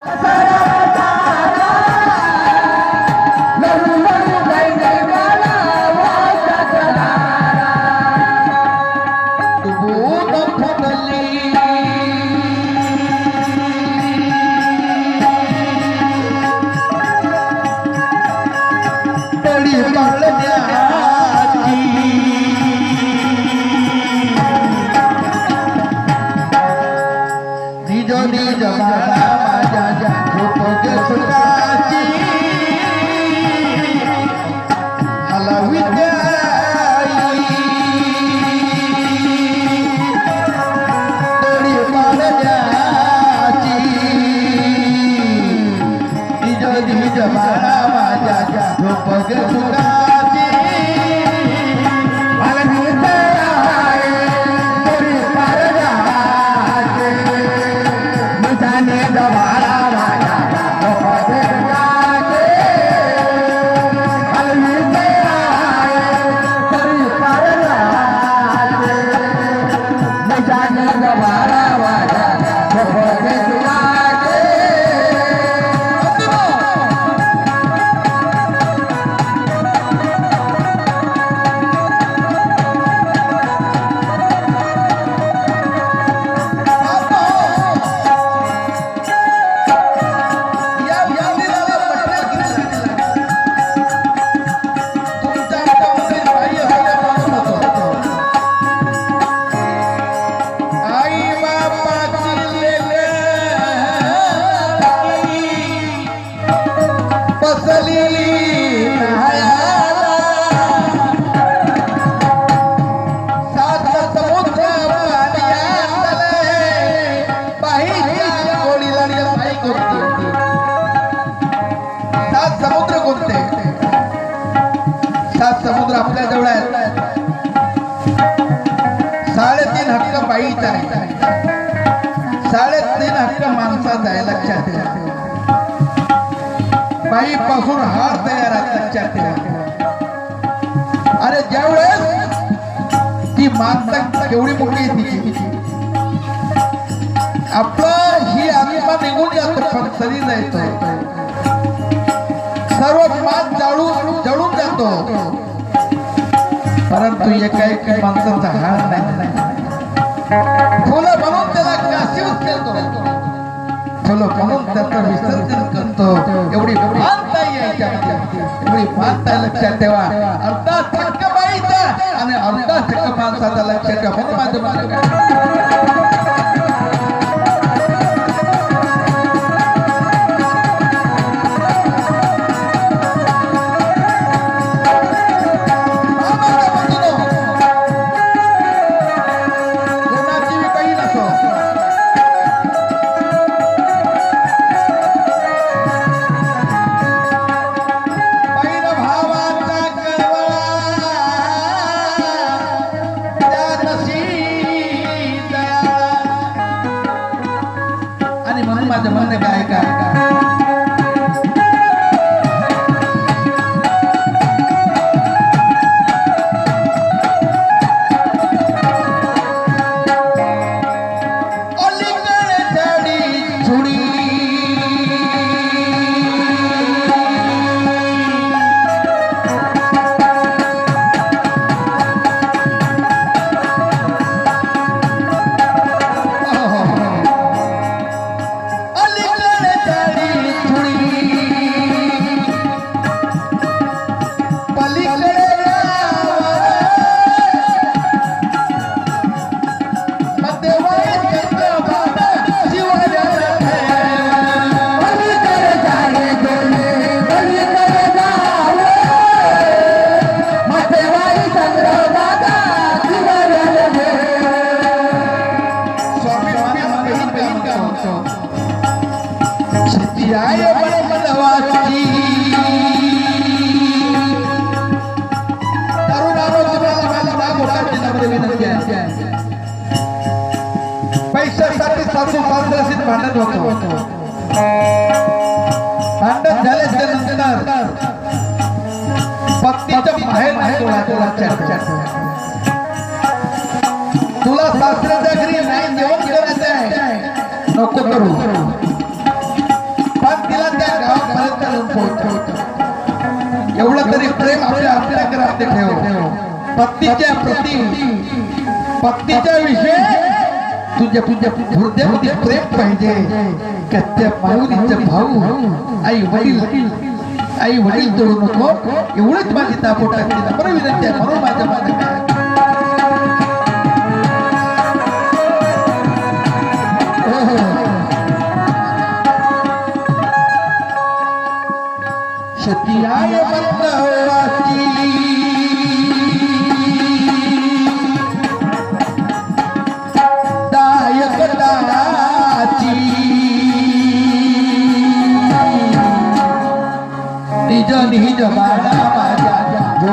Thank बाई पासून हार तयार लक्षात ठेवा अरे ज्यावेळेस ती माणसा केवढी मोठी आहे तिची. आपलं ही आत्मा निघून जातो पण शरीर येतो सर्व पाच जाळून जळून जातो. परंतु एका एक माणसाचा हार नाही. फुलं म्हणून त्याचं विसर्जन करतो? एवढी मानता यायच्यामध्ये एवढी मानता लक्षात ठेवा. अर्धा थक्क बाईचा आणि अर्धा थक्क माणसाचा लक्षात ठेवा. म्हणून माझं आणि म्हणून माझं म्हणणं शिक्षणासाठी सासू पाचराशीत भांडण होतो. भांडण झाल्याच्यानंतर. भक्तीच्या बाहेर नाही तुला सासऱ्याच्या घरी नाही जेवण करायचं आहे. नको करू. पण तिला त्या गावापर्यंत जाऊन एवढं तरी प्रेम आपल्या आपल्याकडे ठेव. पत्नीच्या प्रती. पत्नीच्या विषयी तुझे तुझे हृदय प्रेम पाहिजे. कत्या पाहुणीचे भाऊ. आई वडील. आई वडील तोडू नको. एवढंच माझी दापोटात तिला बरं विनंती आहे, म्हणून माझ्या माझ्या शतियाय बंद हो.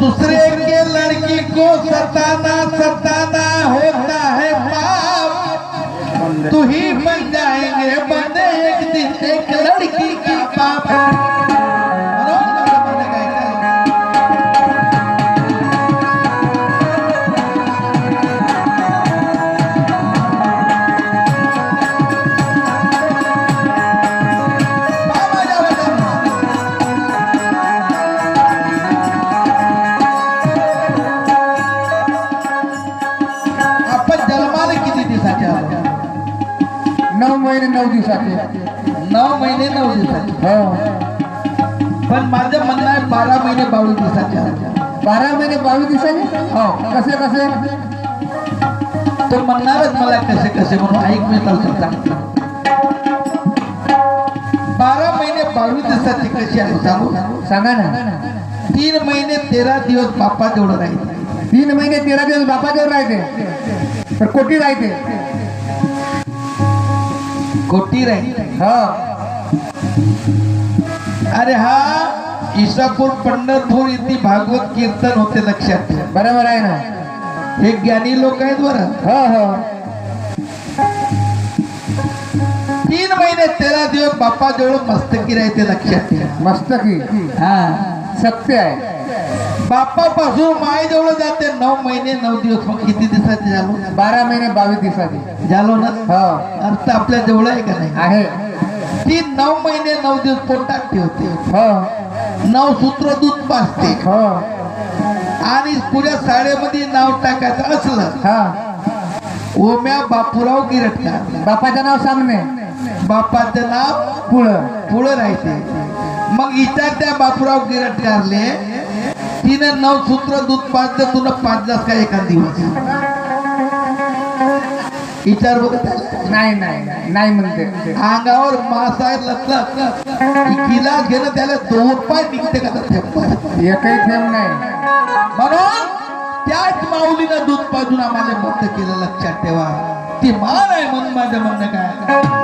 दूसरे के लड़की को सताना सताना होता है पाप। तू ही नऊ महिने नऊ दिवसाचे. नऊ महिने नऊ दिवसाचे. हो. पण माझं म्हणणं आहे बारा महिने बावीस दिवसाचे. बारा महिने बावीस दिवसाचे? हो. कसे कसे? तो म्हणणारच मला कसे कसे म्हणून ऐक मी सांगतो बारा महिने बावीस दिवसाची कशी आहे सांगू? सांगा ना. तीन महिने तेरा दिवस बाप्पा तेवढं राहील. तीन महिने तेरा दिवस बापाजवळ राहते तर कोटी राहते कोटी राहील हो. अरे हा इसापूर पंढरपूर इथे भागवत कीर्तन होते लक्षात ठेव बरोबर आहे ना? हे ज्ञानी लोक आहेत बरं. हो हो. तीन महिने तेरा दिवस बाप्पा जवळ मस्तकी राहते लक्षात ठेव मस्त की हा. सत्य आहे. बाप्पापासून माय जवळ जाते. नऊ महिने नऊ दिवस. मग किती दिवसाचे झालो? बारा महिने बावीस दिवसाचे. झालो ना? हो. अर्थ आपल्या जवळ आहे का नाही? आहे. ती नऊ महिने नऊ दिवस पोटात ठेवते हो. नऊ सूत्र दूध पाजते हो. आणि पुऱ्या साड्यामध्ये नाव टाकायचं असलं हा. ओम्या बापूराव गिरटकर. बापाचं नाव सांगणे बापाचं नाव पुढं पुढं राहते मग इचार त्या बापूराव गिरटकारले तिनं नऊ सूत्र दूध पाजलं तुला पाजलास का एका दिवस? विचार बघत. नाही नाही नाही म्हणते. अंगावर मासाय लटलं गिलास घेणं त्याला दोन पाय निघते का? एकही थेंब नाही. म्हणून त्याच माऊलीनं दूध पाजून आम्हाला मोठं केलं लक्षात ठेवा. ती मान आहे म्हणून माझं म्हणणं काय?